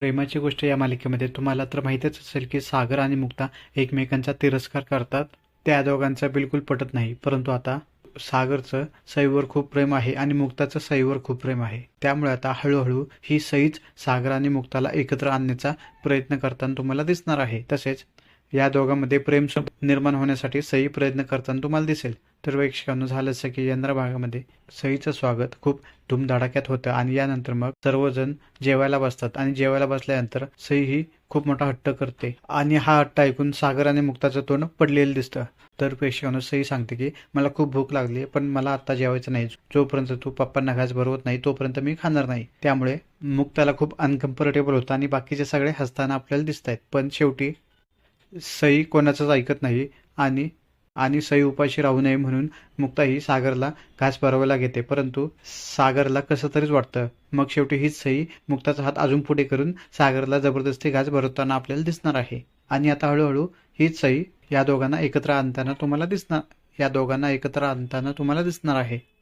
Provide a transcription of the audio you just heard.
प्रेमाची गोष्ट या मालिकेमध्ये तुम्हाला तर माहितीच असेल की सागर आणि मुक्ता एकमेकांचा तिरस्कार करतात. त्या दोघांचा बिलकुल पटत नाही. परंतु आता सागरचं सईवर खूप प्रेम आहे आणि मुक्ताचं सईवर खूप प्रेम आहे. त्यामुळे आता हळूहळू ही सईच सागर आणि मुक्ताला एकत्र आणण्याचा प्रयत्न करताना तुम्हाला दिसणार आहे. तसेच या दोघांमध्ये प्रेम निर्माण होण्यासाठी सई प्रयत्न करताना तुम्हाला दिसेल. तर प्रेक्षकांनो झालं असं की यंत्रा भागामध्ये सईचं स्वागत खूप धूमधडाक्यात होतं आणि यानंतर मग सर्वजण जेवायला बसतात आणि जेवायला बसल्यानंतर सई ही खूप मोठा हट्ट करते आणि हा हट्ट ऐकून सागर आणि मुक्ताचं तोंड पडलेलं दिसतं. तर प्रेक्षकांनो सई सांगते की मला खूप भूक लागली पण मला आता जेवायचं नाही. जोपर्यंत तू पप्पांना घास भरवत नाही तोपर्यंत मी खाणार नाही. त्यामुळे मुक्ताला खूप अनकम्फर्टेबल होतं आणि बाकीचे सगळे हसताना आपल्याला दिसत आहेत पण शेवटी सई कोणाचंच ऐकत नाही आणि आणि सई उपाशी राहू नये म्हणून मुक्ताही सागरला घास भरवायला घेते. परंतु सागरला कसं तरीच वाटतं. मग शेवटी हीच सई मुक्ताचा हात अजून पुढे करून सागरला जबरदस्ती घास भरवताना आपल्याला दिसणार आहे. आणि आता हळूहळू हीच सई या दोघांना एकत्र आणताना तुम्हाला दिसणार या दोघांना एकत्र आणताना तुम्हाला दिसणार आहे.